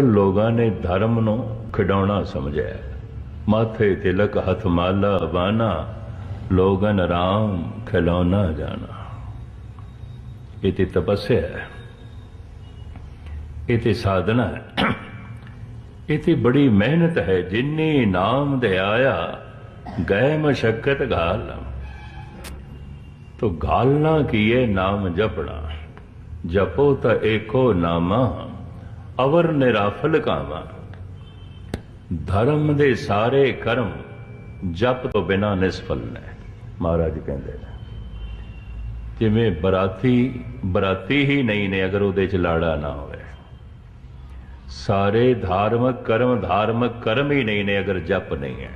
ਅਸਲ ਲੋਕਾਂ ਨੇ ਧਰਮ ਨੂੰ ਖਿਡੌਣਾ ਸਮਝਿਆ। ਮਾਥੇ ਤਿਲਕ ਹੱਥ ਮਾਲਾ ਬਾਨਾ ਲੋਗਨ ਰਾਮ ਖਿਲੌਣਾ ਜਾਣਾ। ਇਹ ਤੇ ਤਪੱਸਿਆ ਹੈ। ਇਹ ਤੇ ਸਾਧਨਾ ਹੈ। ਇਹ ਤੇ ਬੜੀ ਮਿਹਨਤ ਹੈ। ਜਿੰਨੀ ਨਾਮ ਦੇ ਆਇਆ ਗਏ ਮਸ਼ਕਤ ਘਾਲ ਤੋ ਕੀ ਕੀਏ ਨਾਮ ਜਪਣਾ। ਜਪੋ ਤਾਂ ਏਕੋ ਨਾਮਾ। ਅਵਰ ਨਿਰਾਫਲ ਕਾਮਾ ਧਰਮ ਦੇ ਸਾਰੇ ਕਰਮ ਜਪ ਤੋਂ ਬਿਨਾ ਨਿਸਫਲ ਨੇ। ਮਹਾਰਾਜ ਕਹਿੰਦੇ ਨੇ, ਜਿਵੇਂ ਬਰਾਤੀ ਬਰਾਤੀ ਹੀ ਨਹੀਂ ਨੇ ਅਗਰ ਉਹਦੇ ਚ ਲਾੜਾ ਨਾ ਹੋਵੇ। ਸਾਰੇ ਧਾਰਮਿਕ ਕਰਮ ਧਾਰਮਿਕ ਕਰਮ ਹੀ ਨਹੀਂ ਨੇ ਅਗਰ ਜਪ ਨਹੀਂ ਹੈ।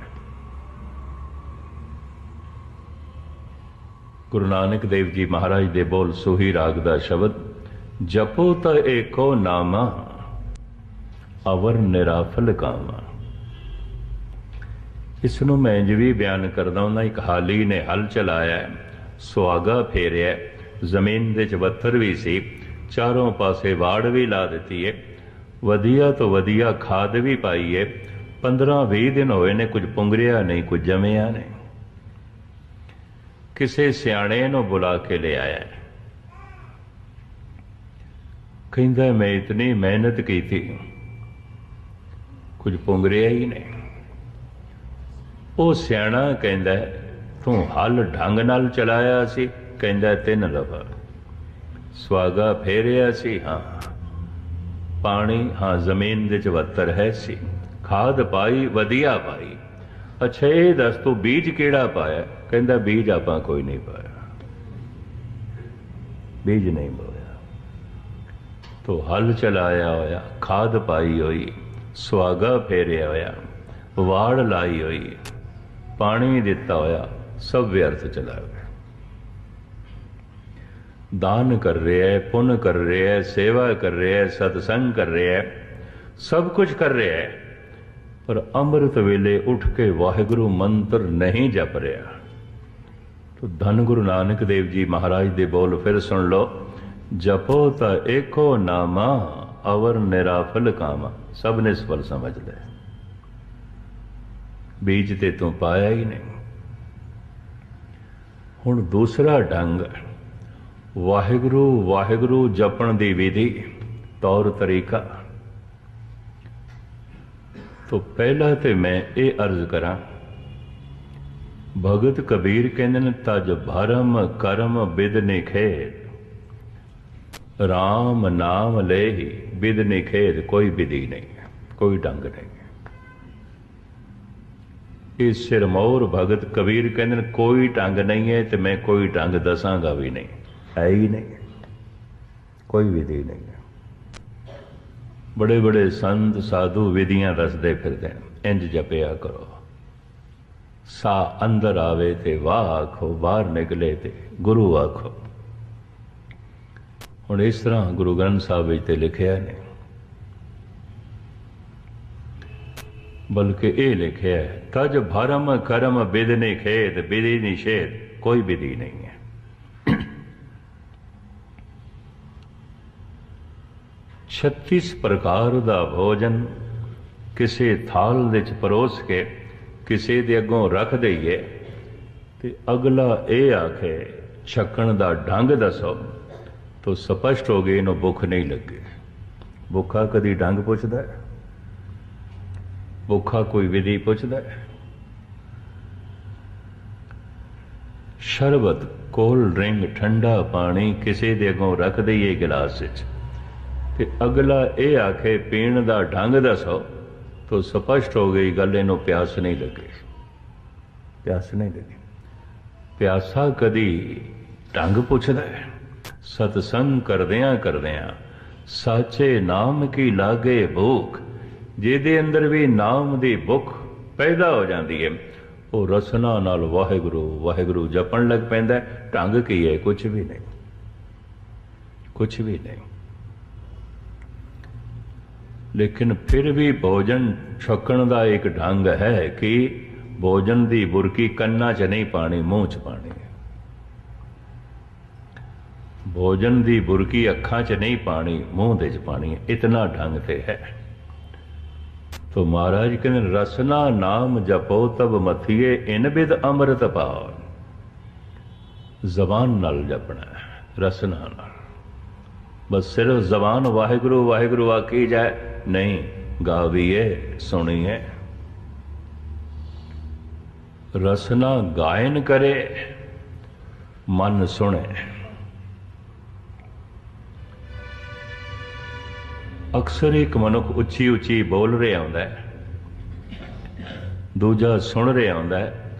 ਗੁਰੂ ਨਾਨਕ ਦੇਵ ਜੀ ਮਹਾਰਾਜ ਦੇ ਬੋਲ ਸੋਹੀ ਰਾਗ ਦਾ ਸ਼ਬਦ, ਜਪੋ ਤਾਂ ਏਕੋ ਨਾਮਾ। ਅਵਰ ਨਿਰਾਫਲ ਕਾਮਾ ਇਸ ਨੂੰ ਮੈਂ ਇੰਜ ਵੀ ਬਿਆਨ ਕਰਦਾ ਹਾਂ ਇੱਕ ਹਾਲੀ ਨੇ, ਹਲ ਚਲਾਇਆ ਸੁਆਗਾ ਫੇਰਿਆ ਜ਼ਮੀਨ ਦੇ ਚ ਵੀ ਸੀ, ਚਾਰੋਂ ਪਾਸੇ ਵਾੜ ਵੀ ਲਾ ਦਿੱਤੀ ਹੈ। ਵਧੀਆ ਤੋਂ ਵਧੀਆ ਖਾਦ ਵੀ ਪਾਈ ਏ 15 20 ਦਿਨ ਹੋਏ ਨੇ, ਕੁਝ ਪੁੰਗਰਿਆ ਨਹੀਂ, ਕੁਝ ਜਮਿਆ ਨਹੀਂ। ਕਿਸੇ ਸਿਆਣੇ ਨੂੰ ਬੁਲਾ ਕੇ ਲੈ ਕਹਿੰਦਾ, ਮੈਂ ਇਤਨੀ ਮਿਹਨਤ ਕੀਤੀ ਕੁਝ ਪੁੰਗਰਿਆ ਹੀ ਨਹੀਂ। ਉਹ ਸਿਆਣਾ ਕਹਿੰਦਾ, ਤੂੰ ਹਲ ਢੰਗ ਨਾਲ ਚਲਾਇਆ ਸੀ? ਕਹਿੰਦਾ, ਤਿੰਨ ਦਫ਼ਾ ਸਵਾਗਾ ਫੇਰਿਆ ਸੀ, ਹਾਂ। ਪਾਣੀ, ਹਾਂ, ਜ਼ਮੀਨ ਦੇ ਚ ਵੱਤਰ ਹੈ ਸੀ। ਖਾਦ ਪਾਈ, ਵਧੀਆ ਪਾਈ। ਅੱਛਾ, ਇਹ ਦੱਸ ਤੂੰ ਬੀਜ ਕਿਹੜਾ ਪਾਇਆ? ਕਹਿੰਦਾ, ਬੀਜ ਆਪਾਂ ਕੋਈ ਨਹੀਂ ਪਾਇਆ। ਬੀਜ ਨਹੀਂ ਬੋਇਆ ਤੋ ਹਲ ਚਲਾਇਆ ਹੋਇਆ, ਖਾਦ ਪਾਈ ਹੋਈ। ਸੁਆਗਾ ਫੇਰਿਆ ਹੋਇਆ, ਵਾੜ ਲਾਈ ਹੋਈ, ਪਾਣੀ ਦਿੱਤਾ ਹੋਇਆ, ਸਭ ਵਿਅਰਥ ਚਲਾ ਗਿਆ। ਦਾਨ ਕਰ ਰਿਹਾ ਹੈ, ਪੁੰਨ ਕਰ ਰਿਹਾ ਹੈ, ਸੇਵਾ ਕਰ ਰਿਹਾ ਹੈ, ਸਤਸੰਗ ਕਰ ਰਿਹਾ ਹੈ, ਸਭ ਕੁਝ ਕਰ ਰਿਹਾ ਹੈ, ਪਰ ਅੰਮ੍ਰਿਤ ਵੇਲੇ ਉੱਠ ਕੇ ਵਾਹਿਗੁਰੂ ਮੰਤਰ ਨਹੀਂ ਜਪ ਰਿਹਾ। ਤੋ ਧੰਨ ਗੁਰੂ ਨਾਨਕ ਦੇਵ ਜੀ ਮਹਾਰਾਜ ਦੇ ਬੋਲ ਫਿਰ ਸੁਣ ਲਓ, ਜਪੋ ਤਾਂ ਏਕੋ ਨਾਮਾ। ਅਵਰ ਨਿਰਾਫਲ ਕਾਮਾ, ਸਭ ਨੇ ਸਫਲ ਸਮਝ ਲੈ। ਬੀਜ ਤੇ ਤੂੰ ਪਾਇਆ ਹੀ ਨਹੀਂ। ਹੁਣ ਦੂਸਰਾ ਢੰਗ ਵਾਹਿਗੁਰੂ ਵਾਹਿਗੁਰੂ ਜਪਣ ਦੀ ਵਿਧੀ, ਤੌਰ ਤਰੀਕਾ। ਤੋਂ ਪਹਿਲਾਂ ਤੇ ਮੈਂ ਇਹ ਅਰਜ਼ ਕਰਾਂ, ਭਗਤ ਕਬੀਰ ਕਹਿੰਦੇ ਨੇ, ਤਜ ਭਰਮ ਕਰਮ ਬਿਦ ਨਿਖੇਦ RAM ਨਾਮ ਲੈ ਹੀ ਬਿਦ ਨਿਖੇਧ ਕੋਈ ਵਿਧੀ ਨਹੀਂ ਹੈ ਕੋਈ ਢੰਗ ਨਹੀਂ। ਹੈ ਇਹ ਸਿਰਮੌਰ ਭਗਤ ਕਬੀਰ ਕਹਿੰਦੇ ਨੇ, ਕੋਈ ਢੰਗ ਨਹੀਂ ਹੈ ਤੇ ਮੈਂ ਕੋਈ ਢੰਗ ਦੱਸਾਂਗਾ ਵੀ ਨਹੀਂ। ਹੈ ਹੀ ਨਹੀਂ, ਕੋਈ ਵਿਧੀ ਨਹੀਂ। ਹੈ ਬੜੇ ਬੜੇ ਸੰਤ ਸਾਧੂ ਵਿਧੀਆਂ ਰਸਦੇ ਫਿਰਦੇ ਨੇ, ਇੰਜ ਜਪਿਆ ਕਰੋ। ਸਾ ਅੰਦਰ ਆਵੇ ਤੇ ਵਾਹ ਆਖੋ, ਬਾਹਰ ਨਿਕਲੇ ਤੇ ਗੁਰੂ ਆਖੋ। ਹੁਣ ਇਸ ਤਰ੍ਹਾਂ ਗੁਰੂ ਗ੍ਰੰਥ ਸਾਹਿਬ ਵਿੱਚ ਤੇ ਲਿਖਿਆ ਨੇ ਬਲਕਿ ਇਹ ਲਿਖਿਆ ਹੈ, ਤਜ ਭਰਮ ਕਰਮ ਬਿਦਨੇ ਖੇਦ ਬਿਧੀ ਨਿਸ਼ੇਧ, ਕੋਈ ਵਿਧੀ ਨਹੀਂ ਹੈ। ਛੱਤੀਸ ਪ੍ਰਕਾਰ ਦਾ ਭੋਜਨ ਕਿਸੇ ਥਾਲ ਵਿੱਚ ਪਰੋਸ ਕੇ ਕਿਸੇ ਦੇ ਅੱਗੋਂ ਰੱਖ ਦਈਏ ਤੇ ਅਗਲਾ ਇਹ ਆਖੇ, ਛਕਣ ਦਾ ਢੰਗ ਦੱਸੋ। ਤੋ ਸਪਸ਼ਟ ਹੋ ਗਏ, ਇਹਨੂੰ ਭੁੱਖ ਨਹੀਂ ਲੱਗੇ। ਭੁੱਖਾ ਕਦੀ ਡੰਗ ਪੁੱਛਦਾ ਹੈ? ਭੁੱਖਾ ਕੋਈ ਵਿਧੀ ਪੁੱਛਦਾ ਹੈ? ਸ਼ਰਬਤ, ਕੋਲ ਡਰਿੰਕ, ਠੰਡਾ ਪਾਣੀ ਕਿਸੇ ਦੇ ਅੱਗੋਂ ਰੱਖ ਦਈਏ ਗਿਲਾਸ ਵਿੱਚ। ਤੇ ਅਗਲਾ ਇਹ ਆਖੇ, ਪੀਣ ਦਾ ਢੰਗ ਦੱਸੋ, ਤੋ ਸਪਸ਼ਟ ਹੋ ਗਈ ਗੱਲ, ਇਹਨੂੰ ਪਿਆਸ ਨਹੀਂ ਲੱਗੇ। ਪਿਆਸ ਨਹੀਂ ਲੱਗੀ। ਪਿਆਸਾ ਕਦੀ ਢੰਗ ਪੁੱਛਦਾ ਹੈ? ਸਤਸੰਗ ਕਰਦਿਆਂ ਕਰਦਿਆਂ, ਸਾਚੇ ਨਾਮ ਕੀ ਲਾਗੇ ਭੂਖ ਜਿਹਦੇ ਅੰਦਰ ਵੀ ਨਾਮ ਦੀ ਭੁੱਖ ਪੈਦਾ ਹੋ ਜਾਂਦੀ ਹੈ। ਉਹ ਰਸਨਾ ਨਾਲ ਵਾਹਿਗੁਰੂ ਵਾਹਿਗੁਰੂ ਜਪਣ ਲੱਗ ਪੈਂਦਾ ਢੰਗ ਕੀ ਹੈ? ਕੁਝ ਵੀ ਨਹੀਂ। ਕੁਝ ਵੀ ਨਹੀਂ। ਲੇਕਿਨ ਫਿਰ ਵੀ ਭੋਜਨ ਛਕਣ ਦਾ ਇੱਕ ਢੰਗ ਹੈ ਕਿ ਭੋਜਨ ਦੀ ਬੁਰਕੀ ਕੰਨਾਂ 'ਚ ਨਹੀਂ ਪਾਣੀ, ਮੂੰਹ 'ਚ ਪਾਣੀ ਹੈ ਭੋਜਨ ਦੀ ਬੁਰਕੀ ਅੱਖਾਂ 'ਚ ਨਹੀਂ ਪਾਣੀ, ਮੂੰਹ ਦੇ 'ਚ ਪਾਣੀ ਹੈ ਇਤਨਾ ਢੰਗ ਤੇ ਹੈ। ਤੋ ਮਹਾਰਾਜ ਕਹਿੰਦੇ ਰਸਨਾ ਨਾਮ ਜਪੋ ਤਬ ਮਥੀਏ, ਇਨ ਬਿਦ ਅੰਮ੍ਰਿਤ ਪਾਓ ਜ਼ਬਾਨ ਨਾਲ ਜਪਣਾ ਰਸਨਾ ਨਾਲ। ਬਸ ਸਿਰਫ ਜ਼ਬਾਨ ਵਾਹਿਗੁਰੂ ਵਾਹਿਗੁਰੂ ਆਖੀ ਜਾਏ? ਨਹੀਂ, ਗਾਵੀਏ, ਸੁਣੀਏ। ਰਸਨਾ ਗਾਇਨ ਕਰੇ, ਮਨ ਸੁਣੇ। ਅਕਸਰ ਇੱਕ ਮਨੁੱਖ ਉੱਚੀ ਉੱਚੀ ਬੋਲ ਰਿਹਾ ਹੁੰਦਾ ਹੈ। ਦੂਜਾ ਸੁਣ ਰਿਹਾ ਹੁੰਦਾ ਹੈ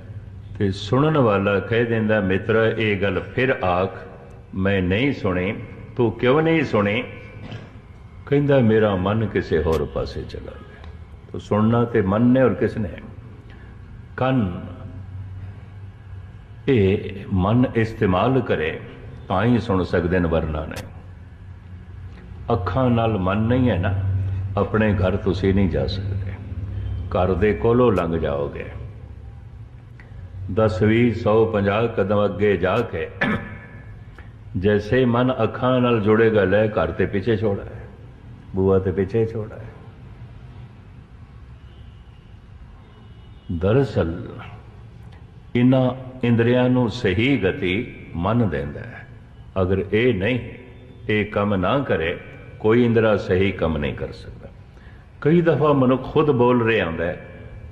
ਤੇ ਸੁਣਨ ਵਾਲਾ ਕਹਿ ਦਿੰਦਾ, ਮਿੱਤਰ, ਇਹ ਗੱਲ ਫਿਰ ਆਖ, ਮੈਂ ਨਹੀਂ ਸੁਣੀ, ਤੂੰ ਕਿਉਂ ਨਹੀਂ ਸੁਣੀ? ਕਹਿੰਦਾ, ਮੇਰਾ ਮਨ ਕਿਸੇ ਹੋਰ ਪਾਸੇ ਚਲਾ ਗਿਆ। ਤੋ ਸੁਣਨਾ ਤੇ ਮਨ ਨੇ ਔਰ ਕਿਸ ਨੇ? ਕੰਨ, ਇਹ ਮਨ ਇਸਤੇਮਾਲ ਕਰੇ, ਤਾਂ ਹੀ ਸੁਣ ਸਕਦੇ ਨੇ ਵਰਨਾ ਨਹੀਂ। ਅੱਖਾਂ ਨਾਲ ਮਨ ਨਹੀਂ ਹੈ ਨਾ, ਆਪਣੇ ਘਰ ਤੁਸੀਂ ਨਹੀਂ ਜਾ ਸਕਦੇ। ਘਰ ਦੇ ਕੋਲੋਂ ਲੰਘ ਜਾਓਗੇ। 10 20 100 50 ਕਦਮ ਅੱਗੇ ਜਾ ਕੇ ਜੈਸੇ ਮਨ ਅੱਖਾਂ ਨਾਲ ਜੁੜੇਗਾ, ਲੈ ਘਰ ਤੇ ਪਿੱਛੇ ਛੋੜਾ ਹੈ ਬੂਆ ਤੇ ਪਿੱਛੇ ਛੋੜਾ ਹੈ। ਦਰਅਸਲ ਇਹਨਾਂ ਇੰਦਰੀਆਂ ਨੂੰ ਸਹੀ ਗਤੀ ਮਨ ਦਿੰਦਾ ਹੈ। ਅਗਰ ਇਹ ਨਹੀਂ, ਇਹ ਕੰਮ ਨਾ ਕਰੇ ਕੋਈ ਇੰਦਰਾ ਸਹੀ ਕੰਮ ਨਹੀਂ ਕਰ ਸਕਦਾ। ਕਈ ਦਫਾ ਮਨੁੱਖ ਖੁਦ ਬੋਲ ਰਿਹਾ ਹੁੰਦਾ ਹੈ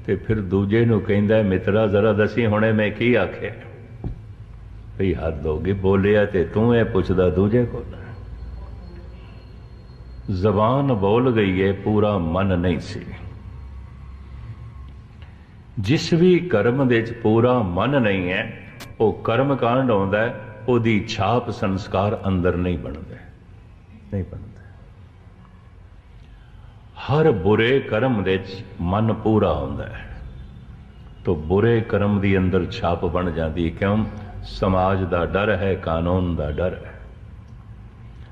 ਤੇ ਫਿਰ ਦੂਜੇ ਨੂੰ ਕਹਿੰਦਾ ਮਿੱਤਰਾ, ਜ਼ਰਾ ਦਸੀ ਹੁਣੇ ਮੈਂ ਕੀ ਆਖਿਆ ਭਈ ਹੱਦ ਹੋ ਗਈ, ਬੋਲਿਆ ਤੇ ਤੂੰ ਇਹ ਪੁੱਛਦਾ ਦੂਜੇ ਕੋਲ। ਜ਼ਬਾਨ ਬੋਲ ਗਈ ਹੈ, ਪੂਰਾ ਮਨ ਨਹੀਂ ਸੀ। ਜਿਸ ਵੀ ਕਰਮ ਦੇ ਵਿੱਚ ਪੂਰਾ ਮਨ ਨਹੀਂ ਹੈ, ਉਹ ਕਰਮ ਕਾਂਡ ਆਉਂਦਾ ਉਹਦੀ ਛਾਪ ਸੰਸਕਾਰ ਅੰਦਰ ਨਹੀਂ ਬਣਦਾ ਨਹੀਂ ਬਣਦਾ। ਹਰ ਬੁਰੇ ਕਰਮ ਵਿੱਚ ਮਨ ਪੂਰਾ ਹੁੰਦਾ ਹੈ। ਤੋ ਬੁਰੇ ਕਰਮ ਦੀ ਅੰਦਰ ਛਾਪ ਬਣ ਜਾਂਦੀ ਕਿਉਂ? ਸਮਾਜ ਦਾ ਡਰ ਹੈ, ਕਾਨੂੰਨ ਦਾ ਡਰ ਹੈ।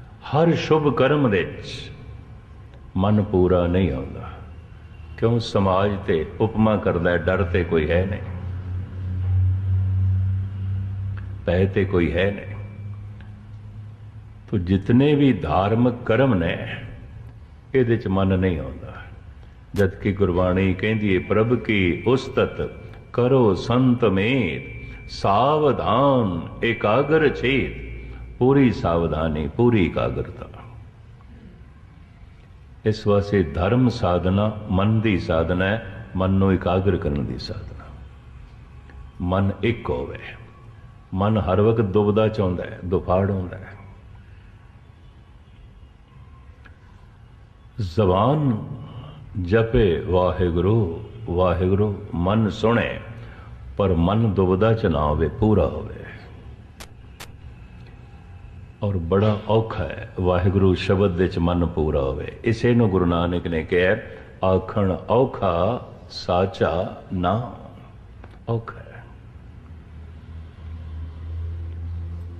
ਹਰ ਸ਼ੁਭ ਕਰਮ ਵਿੱਚ ਮਨ ਪੂਰਾ ਨਹੀਂ ਆਉਂਦਾ ਕਿਉਂ? ਸਮਾਜ ਤੇ ਉਪਮਾ ਕਰਦਾ ਡਰ ਤੇ ਕੋਈ ਹੈ ਨਹੀਂ। ਪੈ ਤੇ ਕੋਈ ਹੈ ਨਹੀਂ। ਤੋ ਜਿਤਨੇ ਵੀ ਧਾਰਮਿਕ ਕਰਮ ਨੇ ਇਹਦੇ ਚ ਮਨ ਨਹੀਂ ਆਉਂਦਾ। ਜਦ ਕਿ ਗੁਰਬਾਣੀ ਕਹਿੰਦੀ ਹੈ ਪ੍ਰਭ ਕੀ ਉਸਤਤ ਕਰੋ ਸੰਤ ਮੇਤ ਸਾਵਧਾਨ ਇਕਾਗਰ ਚੇਤ ਪੂਰੀ ਸਾਵਧਾਨੀ, ਪੂਰੀ ਇਕਾਗਰਤਾ। ਇਸ ਵਾਸਤੇ ਧਰਮ ਸਾਧਨਾ ਮਨ ਦੀ ਸਾਧਨਾ ਹੈ, ਮਨ ਨੂੰ ਇਕਾਗਰ ਕਰਨ ਦੀ ਸਾਧਨਾ। ਮਨ ਇੱਕ ਹੋਵੇ। ਮਨ ਹਰ ਵਕਤ ਦੁਬਦਾ ਚਾਹੁੰਦਾ ਹੈ, ਦੁਫਾੜ ਹੁੰਦਾ ਹੈ। ਜ਼ਬਾਨ ਜਪੇ ਵਾਹਿਗੁਰੂ ਵਾਹਿਗੁਰੂ, ਮਨ ਸੁਣੇ, ਪਰ ਮਨ ਦੁਬਦਾ ਚ ਨਾ ਹੋਵੇ, ਪੂਰਾ ਹੋਵੇ। ਔਰ ਬੜਾ ਔਖਾ ਹੈ, ਵਾਹਿਗੁਰੂ ਸ਼ਬਦ ਵਿੱਚ ਮਨ ਪੂਰਾ ਹੋਵੇ। ਇਸੇ ਨੂੰ ਗੁਰੂ ਨਾਨਕ ਨੇ ਕਿਹਾ, ਆਖਣ ਔਖਾ ਸਾਚਾ ਨਾ। ਔਖਾ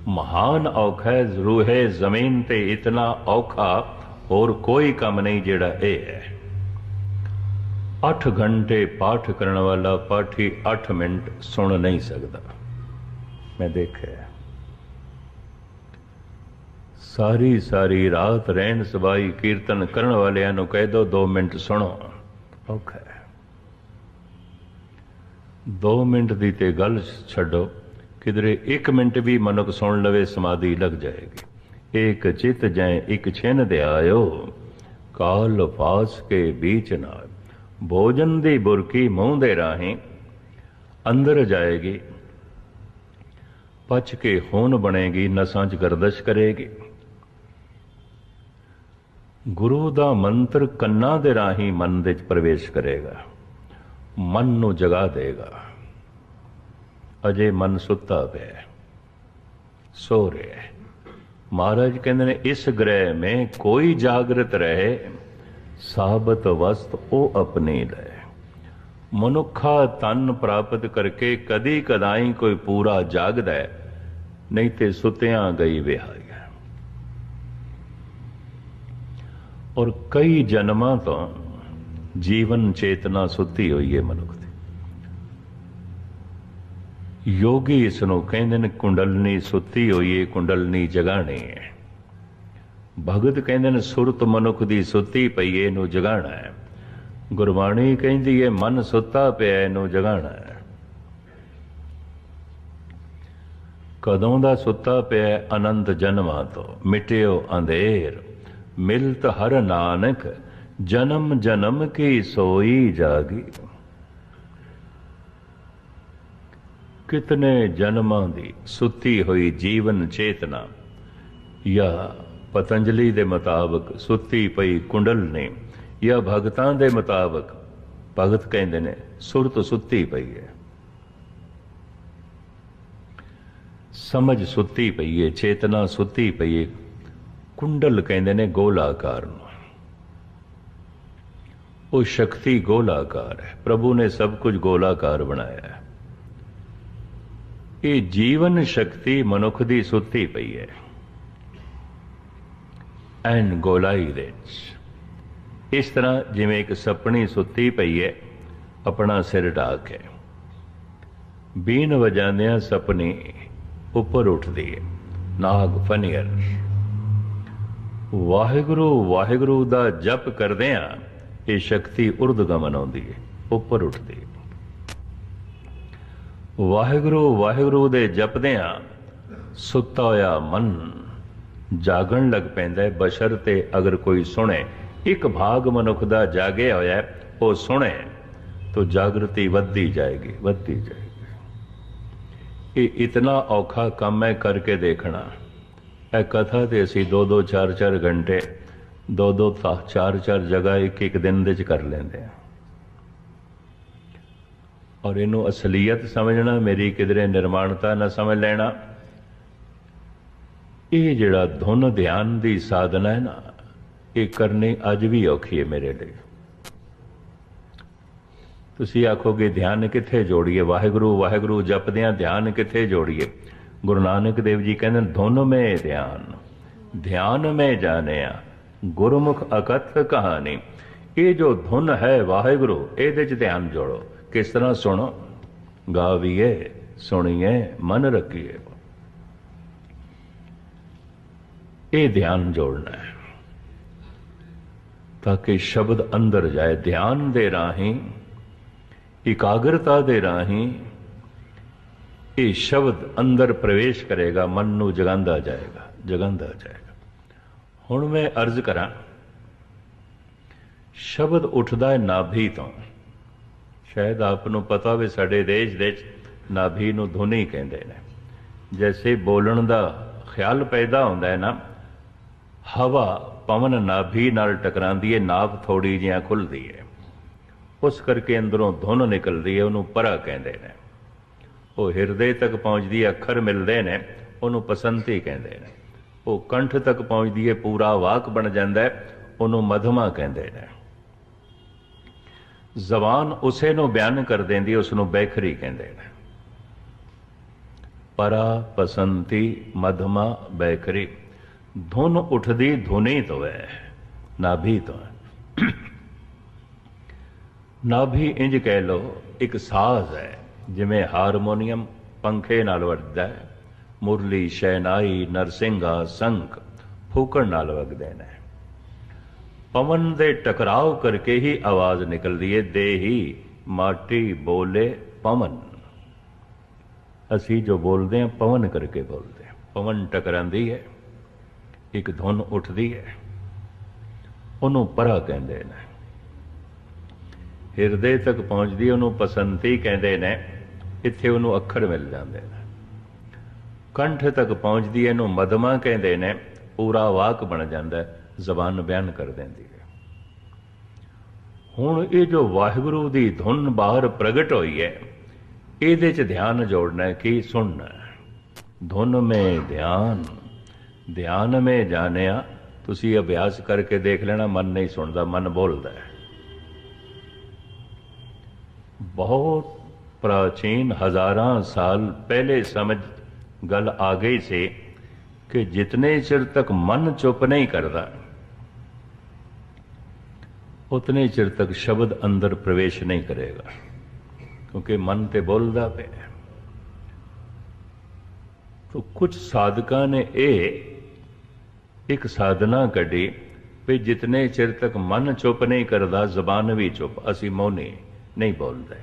ਮਹਾਨ ਔਖਾ ਰੂਹੇ ਜ਼ਮੀਨ ਤੇ ਇਤਨਾ ਔਖਾ ਹੋਰ ਕੋਈ ਕੰਮ ਨਹੀਂ ਜਿਹੜਾ ਇਹ ਹੈ। 8 ਘੰਟੇ ਪਾਠ ਕਰਨ ਵਾਲਾ ਪਾਠੀ 8 ਮਿੰਟ ਸੁਣ ਨਹੀਂ ਸਕਦਾ। ਮੈਂ ਦੇਖਿਆ। ਸਾਰੀ ਸਾਰੀ ਰਾਤ ਰਹਿਣ ਸਬਾਈ ਕੀਰਤਨ ਕਰਨ ਵਾਲਿਆਂ ਨੂੰ ਕਹਿ ਦੋ 2 ਮਿੰਟ ਸੁਣੋ। ਔਖਾ ਹੈ। 2 ਮਿੰਟ ਦੀ ਤੇ ਗੱਲ ਛੱਡੋ। ਕਿਧਰੇ 1 ਮਿੰਟ ਵੀ ਮਨੁੱਖ ਸੁਣ ਲਵੇ, ਸਮਾਧੀ ਲੱਗ ਜਾਏਗੀ। ਏਕ ਚਿਤ ਜੈ ਇਕ ਛਿਨ ਦੇ ਆਇਓ ਕਾਲ ਫਾਸ ਕੇ बीच ਨਾਲ। ਭੋਜਨ ਦੀ ਬੁਰਕੀ ਮੂੰਹ ਦੇ ਰਾਹੀਂ ਅੰਦਰ ਜਾਏਗੀ ਪਚ ਕੇ ਹੋਣ ਬਣੇਗੀ, ਨਸਾਂ 'ਚ ਗਰਦਸ਼ ਕਰੇਗੀ। ਗੁਰੂ ਦਾ ਮੰਤਰ ਕੰਨਾਂ ਦੇ ਰਾਹੀਂ ਮਨ ਦੇ 'ਚ ਪ੍ਰਵੇਸ਼ ਕਰੇਗਾ, ਮਨ ਨੂੰ ਜਗਾ ਦੇਗਾ। ਅਜੇ ਮਨ ਸੁੱਤਾ ਪਿਆ, ਸੋ ਰਿਹਾ ਹੈ। ਮਹਾਰਾਜ ਕਹਿੰਦੇ ਨੇ ਇਸ ਗ੍ਰਹਿ में ਕੋਈ ਜਾਗਰਤ ਰਹੇ ਸਾਬਤ ਵਸਤ ਉਹ ਆਪਣੀ ਲੈ ਮਨੁੱਖਾ ਤਨ ਪ੍ਰਾਪਤ ਕਰਕੇ ਕਦੀ ਕਦਾਈ ਕੋਈ ਪੂਰਾ ਜਾਗਦਾ ਹੈ ਨਹੀਂ ਤੇ ਸੁਤਿਆਂ ਗਈ ਵਿਹਾਇਆ ਔਰ ਕਈ ਜਨਮਾਂ ਤੋਂ ਜੀਵਨ ਚੇਤਨਾ ਸੁੱਤੀ ਹੋਈ ਹੈ ਮਨੁੱਖ ਦੀ ਯੋਗੀ ਇਸ ਨੂੰ ਕਹਿੰਦੇ ਨੇ ਕੁੰਡਲਨੀ ਸੁੱਤੀ ਹੋਈ ਹੈ ਕੁੰਡਲਨੀ ਜਗਾਣੀ। ਹੈ ਭਗਤ ਕਹਿੰਦੇ ਨੇ ਸੁਰਤ ਮਨੁੱਖ ਦੀ ਸੁੱਤੀ ਪਈ ਏ ਨੂੰ ਜਗਾਣਾ ਹੈ। ਗੁਰਬਾਣੀ ਕਹਿੰਦੀ ਏ, ਮਨ ਸੁੱਤਾ ਪਿਆ, ਇਹਨੂੰ ਜਗਾਣਾ ਹੈ। ਕਦੋਂ ਦਾ ਸੁੱਤਾ ਪਿਆ ਹੈ? ਅਨੰਤ ਜਨਮਾਂ ਤੋਂ। ਮਿਟਿਓ ਅੰਧੇਰ, ਮਿਲਤ ਹਰ ਨਾਨਕ, ਜਨਮ ਜਨਮ ਕੀ ਸੋਈ ਜਾਗੀ। ਕਿਤਨੇ ਜਨਮਾਂ ਦੀ ਸੁੱਤੀ ਹੋਈ ਜੀਵਨ ਚੇਤਨਾ? ਜਾਂ ਪਤੰਜਲੀ ਦੇ ਮੁਤਾਬਕ ਸੁੱਤੀ ਪਈ ਕੁੰਡਲ ਨੇ ਜਾਂ ਭਗਤਾਂ ਦੇ ਮੁਤਾਬਕ? ਭਗਤ ਕਹਿੰਦੇ ਨੇ, ਸੁਰਤ ਸੁੱਤੀ ਪਈ ਹੈ। ਸਮਝ ਸੁੱਤੀ ਪਈ ਹੈ ਚੇਤਨਾ ਸੁੱਤੀ ਪਈ ਹੈ ਕੁੰਡਲ ਕਹਿੰਦੇ ਨੇ ਗੋਲਾਕਾਰ ਨੂੰ। ਉਹ ਸ਼ਕਤੀ ਗੋਲਾਕਾਰ ਹੈ। ਪ੍ਰਭੂ ਨੇ ਸਭ ਕੁਝ ਗੋਲਾਕਾਰ ਬਣਾਇਆ ਹੈ। ਇਹ ਜੀਵਨ ਸ਼ਕਤੀ ਮਨੁੱਖ ਦੀ ਸੁੱਤੀ ਪਈ ਹੈ। ਐਨ ਗੋਲਾਈ ਵਿੱਚ। ਇਸ ਤਰ੍ਹਾਂ ਜਿਵੇਂ ਇੱਕ ਸੱਪਣੀ ਸੁੱਤੀ ਪਈ ਹੈ, ਆਪਣਾ ਸਿਰ ਢਾਕ ਹੈ। ਬੀਨ ਵਜਾਉਂਦਿਆਂ ਸੱਪਣੀ ਉੱਪਰ ਉੱਠਦੀ ਹੈ। ਨਾਗ ਫਨੀਅਰ। ਵਾਹਿਗੁਰੂ ਵਾਹਿਗੁਰੂ ਦਾ ਜਪ ਕਰਦਿਆਂ ਇਹ ਸ਼ਕਤੀ ਉਰਦਗਮਨ ਆਉਂਦੀ ਹੈ, ਉੱਪਰ ਉੱਠਦੀ ਹੈ। ਵਾਹਿਗੁਰੂ ਵਾਹਿਗੁਰੂ ਦੇ ਜਪਦਿਆਂ ਸੁੱਤਾ ਹੋਇਆ ਮਨ ਜਾਗਣ ਲੱਗ ਪੈਂਦਾ ਹੈ। ਬਸ਼ਰ ਤੇ ਅਗਰ ਕੋਈ ਸੁਣੇ, ਇੱਕ ਭਾਗ ਮਨੁੱਖ ਦਾ ਜਾਗਿਆ ਹੋਇਆ ਉਹ ਸੁਣੇ, ਤਾਂ ਜਾਗਰਤੀ ਵੱਧਦੀ ਜਾਏਗੀ ਵੱਧਦੀ ਜਾਏਗੀ। ਇਹ ਇਤਨਾ ਔਖਾ ਕੰਮ ਹੈ ਕਰਕੇ ਦੇਖਣਾ। ਇਹ ਕਥਾ ਤੇ ਅਸੀਂ 2-2 4-4 ਘੰਟੇ 2-2 4-4 ਜਗ੍ਹਾ ਇੱਕ ਇੱਕ ਦਿਨ ਦੇ ਵਿੱਚ ਕਰ ਲੈਂਦੇ ਆ ਔਰ ਇਹਨੂੰ ਅਸਲੀਅਤ ਸਮਝਣਾ, ਮੇਰੀ ਕਿਧਰੇ ਨਿਰਮਾਣਤਾ ਨਾ ਸਮਝ ਲੈਣਾ। ਇਹ ਜਿਹੜਾ ਧੁਨ ਧਿਆਨ ਦੀ ਸਾਧਨਾ ਹੈ ਨਾ, ਇਹ ਕਰਨੀ ਅੱਜ ਵੀ ਔਖੀ ਹੈ ਮੇਰੇ ਲਈ। ਤੁਸੀਂ ਆਖੋਗੇ, ਧਿਆਨ ਕਿੱਥੇ ਜੋੜੀਏ? ਵਾਹਿਗੁਰੂ ਵਾਹਿਗੁਰੂ ਜਪਦਿਆਂ ਧਿਆਨ ਕਿੱਥੇ ਜੋੜੀਏ? ਗੁਰੂ ਨਾਨਕ ਦੇਵ ਜੀ ਕਹਿੰਦੇ ਧੁਨ ਮੇ ਧਿਆਨ ਧਿਆਨ ਮੇ ਜਾਣਿਆ, ਗੁਰਮੁਖ ਅਕਥ ਕਹਾਣੀ। ਇਹ ਜੋ ਧੁਨ ਹੈ ਵਾਹਿਗੁਰੂ, ਇਹਦੇ ਚ ਧਿਆਨ ਜੋੜੋ। ਕਿਸ ਤਰ੍ਹਾਂ ਸੁਣੋ? ਗਾਵੀਏ, ਸੁਣੀਏ, ਮਨ ਰੱਖੀਏ। ਇਹ ਧਿਆਨ ਜੋੜਨਾ ਹੈ। ਤਾਂ ਕਿ ਸ਼ਬਦ ਅੰਦਰ ਜਾਏ, ਧਿਆਨ ਦੇ ਰਾਹੀਂ, ਇਕਾਗਰਤਾ ਦੇ ਰਾਹੀਂ, ਇਹ ਸ਼ਬਦ ਅੰਦਰ ਪ੍ਰਵੇਸ਼ ਕਰੇਗਾ, ਮਨ ਨੂੰ ਜਗਾਉਂਦਾ ਜਾਏਗਾ ਜਗਾਉਂਦਾ ਜਾਏਗਾ। ਹੁਣ ਮੈਂ ਅਰਜ਼ ਕਰਾਂ, ਸ਼ਬਦ ਉੱਠਦਾ ਹੈ ਨਾਭੀ ਤੋਂ। ਸ਼ਾਇਦ ਆਪ ਨੂੰ ਪਤਾ ਹੋਵੇ ਸਾਡੇ ਦੇਸ਼ ਦੇ ਵਿੱਚ ਨਾਭੀ ਨੂੰ ਧੁਨੀ ਕਹਿੰਦੇ ਨੇ। ਜੈਸੇ ਬੋਲਣ ਦਾ ਖਿਆਲ ਪੈਦਾ ਹੁੰਦਾ ਹੈ ਨਾ ਹਵਾ ਪਵਨ ਨਾਭੀ ਨਾਲ ਟਕਰਾਂਦੀ ਹੈ ਨਾਭ ਥੋੜੀ ਜਿਹਾ ਖੁੱਲਦੀ ਹੈ। ਉਸ ਕਰਕੇ ਅੰਦਰੋਂ ਧੁਨ ਨਿਕਲਦੀ ਹੈ ਉਹਨੂੰ ਪਰਾ ਕਹਿੰਦੇ ਨੇ। ਉਹ ਹਿਰਦੇ ਤੱਕ ਪਹੁੰਚਦੀ ਹੈ, ਅੱਖਰ ਮਿਲਦੇ ਨੇ ਉਹਨੂੰ ਪਸੰਤੀ ਕਹਿੰਦੇ ਨੇ। ਉਹ ਕੰਠ ਤੱਕ ਪਹੁੰਚਦੀ ਹੈ ਪੂਰਾ ਵਾਕ ਬਣ ਜਾਂਦਾ ਹੈ ਉਹਨੂੰ ਮਧਮਾ ਕਹਿੰਦੇ ਨੇ। ਜ਼ਬਾਨ ਉਸੇ ਨੂੰ ਬਿਆਨ ਕਰ ਦਿੰਦੀ, ਉਸ ਨੂੰ ਬੈਖਰੀ ਕਹਿੰਦੇ ਨੇ। ਪਰਾ ਪਸੰਤੀ ਮਧਮਾ ਬੈਖਰੀ, ਧੁਨ ਉੱਠਦੀ ਧੁਨੀ ਤੋਂ ਨਾਭੀ ਤੋਂ ਨਾਭੀ ਇੰਜ ਕਹਿ ਲੋ ਇੱਕ ਸਾਜ਼ ਹੈ, ਜਿਵੇਂ ਹਾਰਮੋਨੀਅਮ ਪੰਖੇ ਨਾਲ ਵੱਜਦਾ ਹੈ, ਮੁਰਲੀ ਸ਼ੈਨਾਈ ਨਰਸਿੰਘਾ ਸੰਖ ਫੂਕਣ ਨਾਲ ਵਗਦੇ ਨੇ। ਪਵਨ ਦੇ ਟਕਰਾਓ ਕਰਕੇ ਹੀ ਆਵਾਜ਼ ਨਿਕਲਦੀ ਹੈ ਦੇਹੀ ਮਾਟੀ ਬੋਲੇ ਪਵਨ। ਅਸੀਂ ਜੋ ਬੋਲਦੇ ਹਾਂ ਪਵਨ ਕਰਕੇ ਬੋਲਦੇ ਹਾਂ ਪਵਨ ਟਕਰਾਂਦੀ ਹੈ ਇੱਕ ਧੁਨ ਉੱਠਦੀ ਹੈ ਉਹਨੂੰ ਪਰਾ ਕਹਿੰਦੇ ਨੇ। ਹਿਰਦੇ ਤੱਕ ਪਹੁੰਚਦੀ ਉਹਨੂੰ ਪਸੰਤੀ ਕਹਿੰਦੇ ਨੇ। ਇੱਥੇ ਉਹਨੂੰ ਅੱਖਰ ਮਿਲ ਜਾਂਦੇ ਨੇ। ਕੰਠ ਤੱਕ ਪਹੁੰਚਦੀ ਇਹਨੂੰ ਮਦਮਾ ਕਹਿੰਦੇ ਨੇ। ਪੂਰਾ ਵਾਕ ਬਣ ਜਾਂਦਾ ਹੈ ਜ਼ਬਾਨ ਬਿਆਨ ਕਰ ਦਿੰਦੀ ਹੈ। ਹੁਣ ਇਹ ਜੋ ਵਾਹਿਗੁਰੂ ਦੀ ਧੁਨ ਬਾਹਰ ਪ੍ਰਗਟ ਹੋਈ ਹੈ, ਇਹਦੇ 'ਚ ਧਿਆਨ ਜੋੜਨਾ ਹੈ ਕੀ ਸੁਣਨਾ ਧੁਨ ਮੇ ਧਿਆਨ ਧਿਆਨ ਮੇ ਜਾਣਿਆ, ਤੁਸੀਂ ਅਭਿਆਸ ਕਰਕੇ ਦੇਖ ਲੈਣਾ, ਮਨ ਨਹੀਂ ਸੁਣਦਾ, ਮਨ ਬੋਲਦਾ ਹੈ। ਬਹੁਤ ਪ੍ਰਾਚੀਨ ਹਜ਼ਾਰਾਂ ਸਾਲ ਪਹਿਲੇ ਸਮਝ ਗੱਲ ਆ ਗਈ ਸੀ ਕਿ ਜਿਤਨੇ ਚਿਰ ਤੱਕ ਮਨ ਚੁੱਪ ਨਹੀਂ ਕਰਦਾ ਉਤਨੇ ਚਿਰ ਤੱਕ ਸ਼ਬਦ ਅੰਦਰ ਪ੍ਰਵੇਸ਼ ਨਹੀਂ ਕਰੇਗਾ, ਕਿਉਂਕਿ ਮਨ ਤੇ ਬੋਲਦਾ ਪਿਆ ਹੈ। ਤੋ ਕੁਝ ਸਾਧਕਾਂ ਨੇ ਇਹ ਇੱਕ ਸਾਧਨਾ ਕੱਢੀ ਵੀ ਜਿਤਨੇ ਚਿਰ ਤੱਕ ਮਨ ਚੁੱਪ ਨਹੀਂ ਕਰਦਾ, ਜ਼ਬਾਨ ਵੀ ਚੁੱਪ, ਅਸੀਂ ਮੌਨੀ ਨਹੀਂ ਬੋਲਦੇ।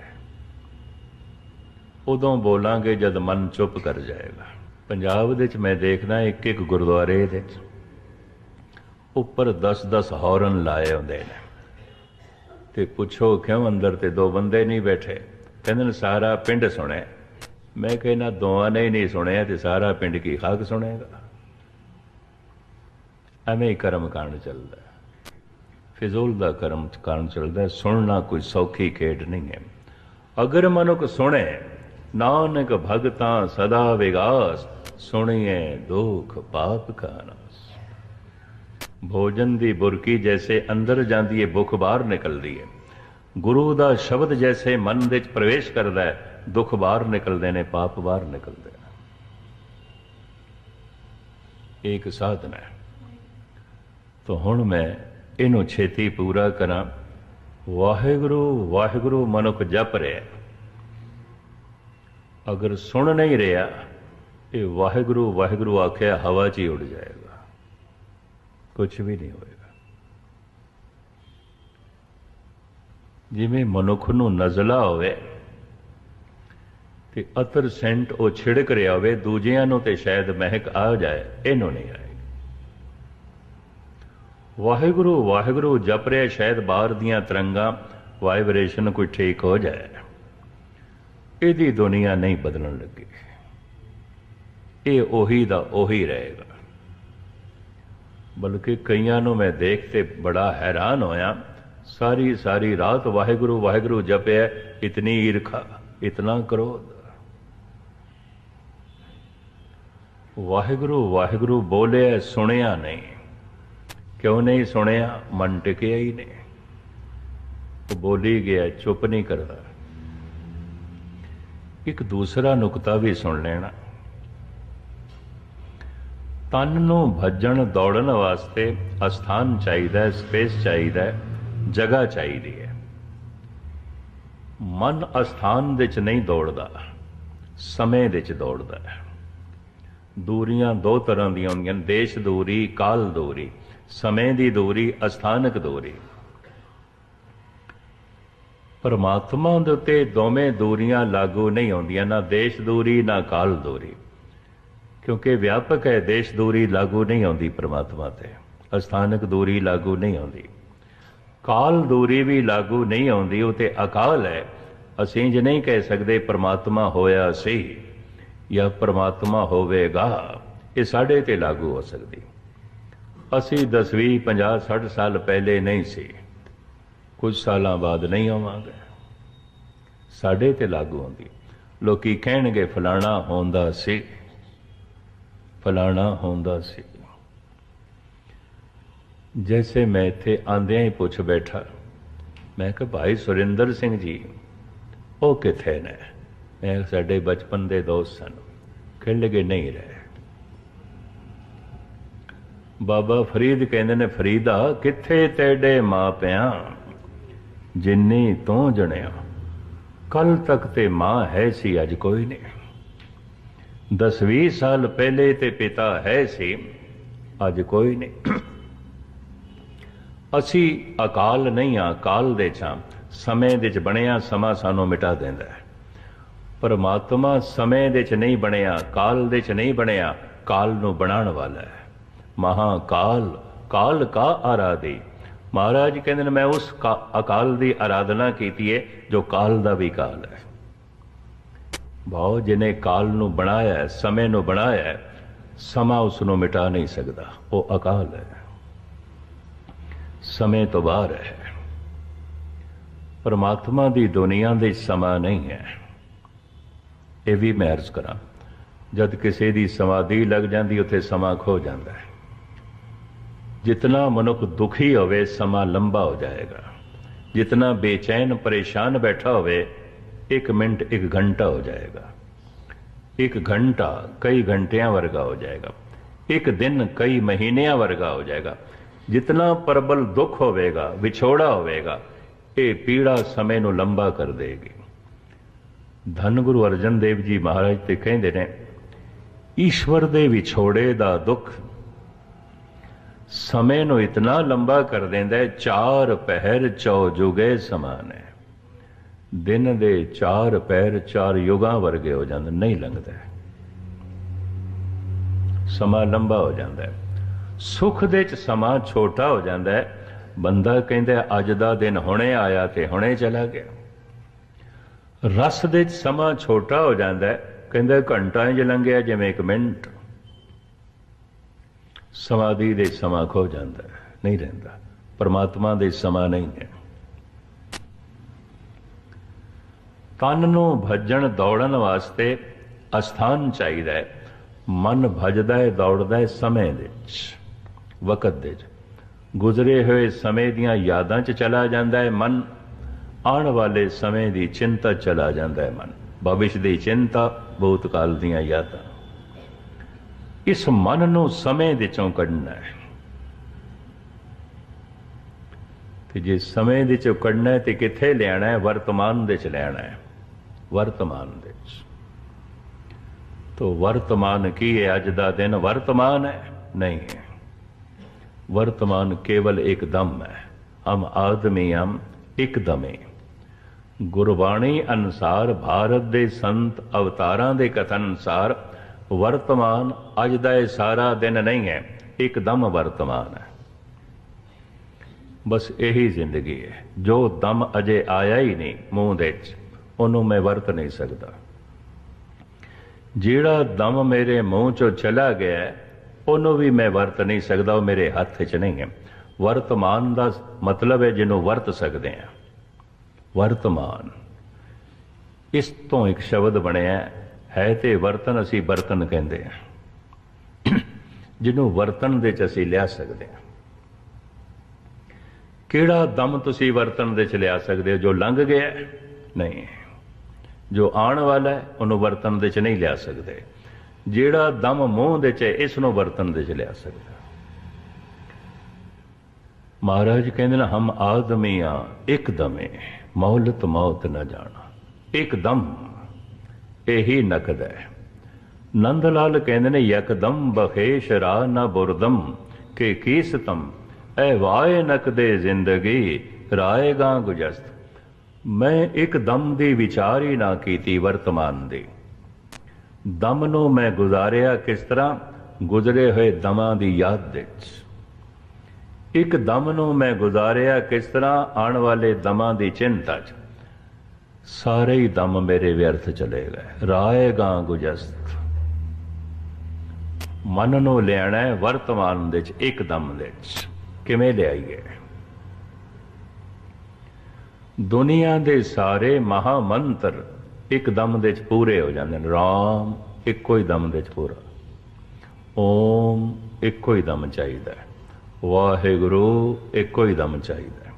ਉਦੋਂ ਬੋਲਾਂਗੇ ਜਦ ਮਨ ਚੁੱਪ ਕਰ ਜਾਏਗਾ। ਪੰਜਾਬ ਦੇ ਵਿੱਚ ਮੈਂ ਦੇਖਦਾ ਇੱਕ ਇੱਕ ਗੁਰਦੁਆਰੇ ਦੇ ਉੱਪਰ 10-10 ਹੌਰਨ ਲਾਏ ਹੁੰਦੇ ਨੇ। ਤੇ ਪੁੱਛੋ ਕਿਉਂ ਅੰਦਰ ਤੇ ਦੋ ਬੰਦੇ ਨਹੀਂ ਬੈਠੇ? ਕਹਿੰਦੇ ਨੇ, ਸਾਰਾ ਪਿੰਡ ਸੁਣਿਆ ਮੈਂ ਕਹਿੰਦਾ ਦੋਵਾਂ ਨੇ ਨਹੀਂ ਸੁਣਿਆ ਤੇ ਸਾਰਾ ਪਿੰਡ ਕੀ ਖਾਕ ਸੁਣੇਗਾ ਐਵੇਂ ਕਰਮ ਕਾਂਡ ਚੱਲਦਾ ਹੈ। ਫਿਜ਼ੂਲ ਦਾ ਕਰਮ ਕਾਂਡ ਚੱਲਦਾ ਸੁਣਨਾ ਕੋਈ ਸੌਖੀ ਖੇਡ ਨਹੀਂ ਹੈ। ਅਗਰ ਮਨੁੱਖ ਸੁਣੇ, ਨਾਨਕ ਭਗਤਾਂ ਸਦਾ ਵਿਗਾਸ ਸੁਣੀਏ ਦੁਖ ਪਾਪ ਕਾ ਨਾਸ ਭੋਜਨ ਦੀ ਬੁਰਕੀ ਜੈਸੇ ਅੰਦਰ ਜਾਂਦੀ ਹੈ ਭੁੱਖ ਬਾਹਰ ਨਿਕਲਦੀ ਹੈ ਗੁਰੂ ਦਾ ਸ਼ਬਦ ਜੈਸੇ ਮਨ ਵਿੱਚ ਪ੍ਰਵੇਸ਼ ਕਰਦਾ ਹੈ ਦੁੱਖ ਬਾਹਰ ਨਿਕਲਦੇ ਨੇ, ਪਾਪ ਬਾਹਰ ਨਿਕਲਦੇ ਨੇ। ਇਹ ਇੱਕ ਸਾਧਨ ਹੈ। ਤਾਂ ਹੁਣ ਮੈਂ ਇਹਨੂੰ ਛੇਤੀ ਪੂਰਾ ਕਰਾਂ। ਵਾਹਿਗੁਰੂ ਵਾਹਿਗੁਰੂ ਮਨੁੱਖ ਜਪ ਰਿਹਾ। ਅਗਰ ਸੁਣ ਨਹੀਂ ਰਿਹਾ, ਇਹ ਵਾਹਿਗੁਰੂ ਵਾਹਿਗੁਰੂ ਆਖਿਆ ਹਵਾ 'ਚ ਹੀ ਉੱਡ ਜਾਏਗਾ। ਕੁਝ ਵੀ ਨਹੀਂ ਹੋਏਗਾ। ਜਿਵੇਂ ਮਨੁੱਖ ਨੂੰ ਨਜ਼ਲਾ ਹੋਵੇ ਤੇ ਅਤਰ ਸੈਂਟ ਉਹ ਛਿੜਕ ਰਿਹਾ ਹੋਵੇ, ਦੂਜਿਆਂ ਨੂੰ ਤੇ ਸ਼ਾਇਦ ਮਹਿਕ ਆ ਜਾਏ, ਇਹਨੂੰ ਨਹੀਂ ਆਏਗੀ। ਵਾਹਿਗੁਰੂ ਵਾਹਿਗੁਰੂ ਜਪ ਰਿਹਾ, ਸ਼ਾਇਦ ਬਾਹਰ ਦੀਆਂ ਤਰੰਗਾਂ, ਵਾਈਬ੍ਰੇਸ਼ਨ ਕੋਈ ਠੀਕ ਹੋ ਜਾਏ। ਇਹਦੀ ਦੁਨੀਆ ਨਹੀਂ ਬਦਲਣ ਲੱਗੀ। ਇਹ ਉਹੀ ਦਾ ਉਹੀ ਰਹੇਗਾ। ਬਲਕਿ ਕਈਆਂ ਨੂੰ ਮੈਂ ਦੇਖ ਤੇ ਬੜਾ ਹੈਰਾਨ ਹੋਇਆ, ਸਾਰੀ ਸਾਰੀ ਰਾਤ ਵਾਹਿਗੁਰੂ ਵਾਹਿਗੁਰੂ ਜਪਿਆ, ਇਤਨੀ ਈਰਖਾ, ਇਤਨਾ ਕ੍ਰੋਧ। ਵਾਹਿਗੁਰੂ ਵਾਹਿਗੁਰੂ ਬੋਲਿਆ, ਸੁਣਿਆ ਨਹੀਂ। ਕਿਉਂ ਨਹੀਂ ਸੁਣਿਆ? ਮਨ ਟਿਕਿਆ ਹੀ ਨਹੀਂ। ਉਹ ਬੋਲੀ ਗਿਆ, ਚੁੱਪ ਨਹੀਂ ਕਰਦਾ। ਇੱਕ ਦੂਸਰਾ ਨੁਕਤਾ ਵੀ ਸੁਣ ਲੈਣਾ। ਤਨ ਨੂੰ ਭੱਜਣ ਦੌੜਨ ਵਾਸਤੇ ਅਸਥਾਨ ਚਾਹੀਦਾ ਹੈ, ਸਪੇਸ ਚਾਹੀਦਾ ਹੈ, ਜਗ੍ਹਾ ਚਾਹੀਦੀ ਹੈ। ਮਨ ਅਸਥਾਨ ਵਿੱਚ ਨਹੀਂ ਦੌੜਦਾ, ਸਮੇਂ ਵਿੱਚ ਦੌੜਦਾ ਹੈ। ਦੂਰੀਆਂ ਦੋ ਤਰ੍ਹਾਂ ਦੀਆਂ ਹੁੰਦੀਆਂ ਨੇ, ਦੇਸ਼ ਦੂਰੀ, ਕਾਲ ਦੂਰੀ। ਸਮੇਂ ਦੀ ਦੂਰੀ, ਅਸਥਾਨਕ ਦੂਰੀ। ਪਰਮਾਤਮਾ ਦੇ ਉੱਤੇ ਦੋਵੇਂ ਦੂਰੀਆਂ ਲਾਗੂ ਨਹੀਂ ਹੁੰਦੀਆਂ, ਨਾ ਦੇਸ਼ ਦੂਰੀ, ਨਾ ਕਾਲ ਦੂਰੀ। ਕਿਉਂਕਿ ਵਿਆਪਕ ਹੈ, ਦੇਸ਼ ਦੂਰੀ ਲਾਗੂ ਨਹੀਂ ਆਉਂਦੀ ਪਰਮਾਤਮਾ ਤੇ। ਅਸਥਾਨਕ ਦੂਰੀ ਲਾਗੂ ਨਹੀਂ ਆਉਂਦੀ। ਕਾਲ ਦੂਰੀ ਵੀ ਲਾਗੂ ਨਹੀਂ ਆਉਂਦੀ, ਉਹ ਤੇ ਅਕਾਲ ਹੈ। ਅਸੀਂ ਜੇ ਨਹੀਂ ਕਹਿ ਸਕਦੇ ਪਰਮਾਤਮਾ ਹੋਇਆ ਸੀ ਜਾਂ ਪਰਮਾਤਮਾ ਹੋਵੇਗਾ, ਇਹ ਸਾਡੇ ਤੇ ਲਾਗੂ ਹੋ ਸਕਦੀ। ਅਸੀਂ 10 20 50 60 ਸਾਲ ਪਹਿਲੇ ਨਹੀਂ ਸੀ। ਕੁਝ ਸਾਲਾਂ ਬਾਅਦ ਨਹੀਂ ਆਵਾਂਗੇ। ਸਾਡੇ ਤੇ ਲਾਗੂ ਹੁੰਦੀ ਲੋਕੀ ਕਹਿਣਗੇ ਫਲਾਣਾ ਹੁੰਦਾ ਸੀ। ਫਲਾਣਾ ਹੁੰਦਾ ਸੀ। ਜੈਸੇ ਮੈਂ ਇੱਥੇ ਆਂਦਿਆਂ ਹੀ ਪੁੱਛ ਬੈਠਾ, ਮੈਂ ਕਿਹਾ, ਭਾਈ ਸੁਰਿੰਦਰ ਸਿੰਘ ਜੀ, ਉਹ ਕਿੱਥੇ ਨੇ? ਮੈਂ ਸਾਡੇ ਬਚਪਨ ਦੇ ਦੋਸਤ ਸਨ ਕਹਿਣ ਲੱਗੇ ਨਹੀਂ ਰਹੇ। ਬਾਬਾ ਫਰੀਦ ਕਹਿੰਦੇ ਨੇ, ਫਰੀਦਾ, ਕਿੱਥੇ ਤੇਡੇ ਮਾਪਿਆਂ ਜਿੰਨੀ ਤੋਂ ਜਣਿਆ ਕੱਲ ਤੱਕ ਤੇ ਮਾਂ ਹੈ ਸੀ, ਅੱਜ ਕੋਈ ਨਹੀਂ। 10 20 ਸਾਲ ਪਹਿਲੇ ਤੇ ਪਿਤਾ ਹੈ ਸੀ, ਅੱਜ ਕੋਈ ਨਹੀਂ। ਅਸੀਂ ਅਕਾਲ ਨਹੀਂ ਆ ਕਾਲ ਦੇ ਛਾਂ। ਸਮੇਂ ਦੇ ਚ ਬਣਿਆ, ਸਮਾਂ ਸਾਨੂੰ ਮਿਟਾ ਦਿੰਦਾ ਹੈ। ਪਰਮਾਤਮਾ ਸਮੇਂ ਦੇ ਚ ਨਹੀਂ ਬਣਿਆ ਕਾਲ ਦੇ ਚ ਨਹੀਂ ਬਣਿਆ ਕਾਲ ਨੂੰ ਬਣਾਉਣ ਵਾਲਾ ਹੈ। ਮਹਾਕਾਲ ਕਾਲ ਕਾ ਆਰਾਧੀ। ਮਹਾਰਾਜ ਕਹਿੰਦੇ ਨੇ, ਮੈਂ ਉਸ ਕਾ- ਅਕਾਲ ਦੀ ਆਰਾਧਨਾ ਕੀਤੀ ਹੈ ਜੋ ਕਾਲ ਦਾ ਵੀ ਕਾਲ ਹੈ। ਭਾਉ ਜਿਹਨੇ ਕਾਲ ਨੂੰ ਬਣਾਇਆ ਸਮੇਂ ਨੂੰ ਬਣਾਇਆ ਸਮਾਂ ਉਸ ਨੂੰ ਮਿਟਾ ਨਹੀਂ ਸਕਦਾ। ਉਹ ਅਕਾਲ ਹੈ। ਸਮੇਂ ਤੋਂ ਬਾਹਰ ਹੈ। ਪਰਮਾਤਮਾ ਦੀ ਦੁਨੀਆ ਦੇ ਸਮਾਂ ਨਹੀਂ ਹੈ। ਇਹ ਵੀ ਮੈਂ ਅਰਜ਼ ਕਰਾਂ, ਜਦ ਕਿਸੇ ਦੀ ਸਮਾਧੀ ਲੱਗ ਜਾਂਦੀ, ਉੱਥੇ ਸਮਾਂ ਖੋ ਜਾਂਦਾ ਹੈ। ਜਿਤਨਾ ਮਨੁੱਖ ਦੁਖੀ ਹੋਵੇ, ਸਮਾਂ ਲੰਬਾ ਹੋ ਜਾਏਗਾ। ਜਿਤਨਾ ਬੇਚੈਨ, ਪਰੇਸ਼ਾਨ ਬੈਠਾ ਹੋਵੇ ਇੱਕ ਮਿੰਟ, ਇੱਕ ਘੰਟਾ ਹੋ ਜਾਏਗਾ। ਇੱਕ ਘੰਟਾ ਕਈ ਘੰਟਿਆਂ ਵਰਗਾ ਹੋ ਜਾਏਗਾ। ਇੱਕ ਦਿਨ ਕਈ ਮਹੀਨਿਆਂ ਵਰਗਾ ਹੋ ਜਾਏਗਾ। ਜਿਤਨਾ ਪ੍ਰਬਲ ਦੁੱਖ ਹੋਵੇਗਾ, ਵਿਛੋੜਾ ਹੋਵੇਗਾ, ਇਹ ਪੀੜਾ ਸਮੇਂ ਨੂੰ ਲੰਬਾ ਕਰ ਦੇਗੀ। ਧੰਨ ਗੁਰੂ ਅਰਜਨ ਦੇਵ ਜੀ ਮਹਾਰਾਜ ਤੇ ਕਹਿੰਦੇ ਨੇ, ਈਸ਼ਵਰ ਦੇ ਵਿਛੋੜੇ ਦਾ ਦੁੱਖ ਸਮੇਂ ਨੂੰ ਇਤਨਾ ਲੰਬਾ ਕਰ ਦਿੰਦਾ ਹੈ, ਚਾਰ ਪਹਿਰ ਚੌ ਜੁਗੇ ਸਮਾਨ ਹੈ। ਦਿਨ ਦੇ ਚਾਰ ਪੈਰ ਚਾਰ ਯੁਗਾਂ ਵਰਗੇ ਹੋ ਜਾਂਦੇ, ਨਹੀਂ ਲੰਘਦਾ ਸਮਾਂ ਲੰਬਾ ਹੋ ਜਾਂਦਾ ਹੈ। ਸੁਖ ਦੇ ਚ ਸਮਾਂ ਛੋਟਾ ਹੋ ਜਾਂਦਾ ਹੈ। ਬੰਦਾ ਕਹਿੰਦਾ ਅੱਜ ਦਾ ਦਿਨ ਹੁਣੇ ਆਇਆ ਤੇ ਹੁਣੇ ਚਲਾ ਗਿਆ। ਰਸ ਦੇ ਚ ਸਮਾਂ ਛੋਟਾ ਹੋ ਜਾਂਦਾ ਹੈ। ਕਹਿੰਦਾ ਘੰਟਾ ਇੰਜ ਲੰਘਿਆ, ਜਿਵੇਂ ਇੱਕ ਮਿੰਟ। ਸਮਾਧੀ ਦੇ ਸਮਾਂ ਖੋ ਜਾਂਦਾ ਨਹੀਂ ਰਹਿੰਦਾ। ਪਰਮਾਤਮਾ ਦੇ ਸਮਾਂ ਨਹੀਂ ਹੈ। ਤਨ ਨੂੰ ਭੱਜਣ ਦੌੜਨ ਵਾਸਤੇ ਅਸਥਾਨ ਚਾਹੀਦਾ ਹੈ। ਮਨ ਭਜਦਾ ਹੈ, ਦੌੜਦਾ ਹੈ ਸਮੇਂ ਦੇ ਵਿੱਚ, ਵਕਤ ਦੇ ਵਿੱਚ। ਗੁਜ਼ਰੇ ਹੋਏ ਸਮੇਂ ਦੀਆਂ ਯਾਦਾਂ 'ਚ ਚਲਾ ਜਾਂਦਾ ਹੈ ਮਨ। ਆਉਣ ਵਾਲੇ ਸਮੇਂ ਦੀ ਚਿੰਤਾ ਚਲਾ ਜਾਂਦਾ ਹੈ ਮਨ। ਭਵਿਸ਼ ਦੀ ਚਿੰਤਾ ਬਹੁਤ ਕਾਲ ਦੀਆਂ ਯਾਦਾਂ। ਇਸ ਮਨ ਨੂੰ ਸਮੇਂ ਦੇ ਚੋਂ ਕੱਢਣਾ ਹੈ। ਤੇ ਜੇ ਸਮੇਂ ਦੇ ਚੋਂ ਕੱਢਣਾ ਹੈ ਤੇ ਕਿੱਥੇ ਲਿਆਣਾ ਹੈ? ਵਰਤਮਾਨ ਦੇ ਚ ਲੈਣਾ ਹੈ। ਵਰਤਮਾਨ ਦੇ ਤੋ ਵਰਤਮਾਨ ਕੀ ਹੈ? ਅੱਜ ਦਾ ਦਿਨ ਵਰਤਮਾਨ ਹੈ? ਨਹੀਂ ਹੈ। ਵਰਤਮਾਨ ਕੇਵਲ ਇੱਕ ਦਮ ਹੈ। ਹਮ ਆਦਮੀ ਹਮ ਇੱਕ ਦਮੇ। ਗੁਰਬਾਣੀ ਅਨੁਸਾਰ ਭਾਰਤ ਦੇ ਸੰਤ ਅਵਤਾਰਾਂ ਦੇ ਕਥਨ ਅਨੁਸਾਰ ਵਰਤਮਾਨ ਅੱਜ ਦਾ ਇਹ ਸਾਰਾ ਦਿਨ ਨਹੀਂ ਹੈ ਇੱਕਦਮ ਵਰਤਮਾਨ ਹੈ। ਬਸ ਇਹੀ ਜ਼ਿੰਦਗੀ ਹੈ। ਜੋ ਦਮ ਅਜੇ ਆਇਆ ਹੀ ਨਹੀਂ ਮੂੰਹ ਦੇ ਵਿੱਚ। ਉਹਨੂੰ ਮੈਂ ਵਰਤ ਨਹੀਂ ਸਕਦਾ। ਜਿਹੜਾ ਦਮ ਮੇਰੇ ਮੂੰਹ ਚੋਂ ਚਲਾ ਗਿਆ ਉਹਨੂੰ ਵੀ ਮੈਂ ਵਰਤ ਨਹੀਂ ਸਕਦਾ ਉਹ ਮੇਰੇ ਹੱਥ 'ਚ ਨਹੀਂ ਹੈ। ਵਰਤਮਾਨ ਦਾ ਮਤਲਬ ਹੈ ਜਿਹਨੂੰ ਵਰਤ ਸਕਦੇ ਹਾਂ। ਵਰਤਮਾਨ। ਇਸ ਤੋਂ ਇੱਕ ਸ਼ਬਦ ਬਣਿਆ ਹੈ, ਹੈ ਤੇ ਵਰਤਨ ਅਸੀਂ ਬਰਤਨ ਕਹਿੰਦੇ ਹਾਂ। ਜਿਹਨੂੰ ਵਰਤਨ ਦੇ ਚ ਅਸੀਂ ਲਿਆ ਸਕਦੇ ਹਾਂ। ਕਿਹੜਾ ਦਮ ਤੁਸੀਂ ਵਰਤਨ ਦੇ ਚ ਲਿਆ ਸਕਦੇ ਹੋ ਜੋ ਲੰਘ ਗਿਆ? ਨਹੀਂ। ਜੋ ਆਉਣ ਵਾਲਾ ਹੈ, ਉਹਨੂੰ ਵਰਤਨ ਦੇ ਚ ਨਹੀਂ ਲਿਆ ਸਕਦੇ। ਜਿਹੜਾ ਦਮ ਮੂੰਹ ਦੇ ਚ ਇਸ ਨੂੰ ਵਰਤਨ ਦੇ ਚ ਲਿਆ ਸਕਦੇ। ਮਹਾਰਾਜ ਕਹਿੰਦੇ ਨੇ, ਹਮ ਆਦਮੀਆਂ ਇੱਕ ਦਮੇ, ਮੌਲਤ ਮੌਤ ਨਾ ਜਾਣਾ। ਇੱਕਦਮ ਇਹੀ ਨਕਦ ਹੈ। ਨੰਦ ਲਾਲ ਕਹਿੰਦੇ ਨੇ, ਯਕਦਮ ਬਖੇਸ਼ ਰਾ ਨਾ ਬੁਰਦਮ, ਕੇ ਕੀਸਤਮ, ਐ ਵਾਏ ਨਕਦੇ ਜ਼ਿੰਦਗੀ, ਰਾਏਗਾ ਗੁਜਸਤ। ਮੈਂ ਇੱਕ ਦਮ ਦੀ ਵਿਚਾਰ ਹੀ ਨਾ ਕੀਤੀ ਵਰਤਮਾਨ ਦੀ। ਦਮ ਨੂੰ ਮੈਂ ਗੁਜ਼ਾਰਿਆ ਕਿਸ ਤਰ੍ਹਾਂ? ਗੁਜ਼ਰੇ ਹੋਏ ਦਮਾਂ ਦੀ ਯਾਦ ਵਿੱਚ। ਇੱਕ ਦਮ ਨੂੰ ਮੈਂ ਗੁਜ਼ਾਰਿਆ ਕਿਸ ਤਰ੍ਹਾਂ? ਆਉਣ ਵਾਲੇ ਦਮਾਂ ਦੀ ਚਿੰਤਾ 'ਚ। ਸਾਰੇ ਹੀ ਦਮ ਮੇਰੇ ਵਿਅਰਥ ਚਲੇ ਗਏ। ਰਾਏਗਾ ਗੁਜਸਤ। ਮਨ ਨੂੰ ਲੈਣਾ ਹੈ ਵਰਤਮਾਨ ਦੇ ਵਿੱਚ ਇੱਕ ਦਮ ਦੇ ਵਿੱਚ। ਕਿਵੇਂ ਲਿਆਈਏ? ਦੁਨੀਆ ਦੇ ਸਾਰੇ ਮਹਾ ਮੰਤਰ ਇੱਕ ਦਮ ਦੇ ਵਿੱਚ ਪੂਰੇ ਹੋ ਜਾਂਦੇ ਨੇ। ਰਾਮ ਇੱਕੋ ਹੀ ਦਮ ਦੇ ਵਿੱਚ ਪੂਰਾ। ਓਮ ਇੱਕੋ ਹੀ ਦਮ ਚਾਹੀਦਾ ਹੈ। ਵਾਹਿਗੁਰੂ ਇੱਕੋ ਹੀ ਦਮ ਚਾਹੀਦਾ ਹੈ।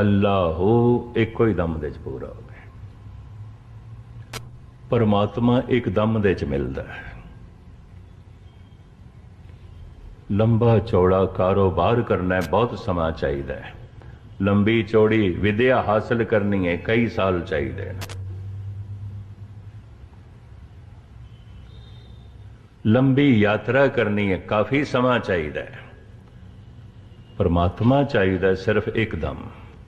ਅੱਲਾਹੂ ਇੱਕੋ ਹੀ ਦਮ ਦੇ ਵਿੱਚ ਪੂਰਾ ਹੋਵੇ ਪਰਮਾਤਮਾ ਇੱਕ ਦਮ ਦੇ ਵਿੱਚ ਮਿਲਦਾ ਹੈ। ਲੰਬਾ ਚੌੜਾ ਕਾਰੋਬਾਰ ਕਰਨਾ ਬਹੁਤ ਸਮਾਂ ਚਾਹੀਦਾ ਹੈ। ਲੰਬੀ ਚੌੜੀ ਵਿਦਿਆ ਹਾਸਲ ਕਰਨੀ ਹੈ, ਕਈ ਸਾਲ ਚਾਹੀਦੇ ਨੇ। ਲੰਬੀ ਯਾਤਰਾ ਕਰਨੀ ਹੈ, ਕਾਫੀ ਸਮਾਂ ਚਾਹੀਦਾ ਹੈ। ਪਰਮਾਤਮਾ ਚਾਹੀਦਾ ਹੈ, ਸਿਰਫ ਇੱਕਦਮ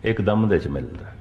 ਇੱਕਦਮ ਦੇ ਚ ਮਿਲਦਾ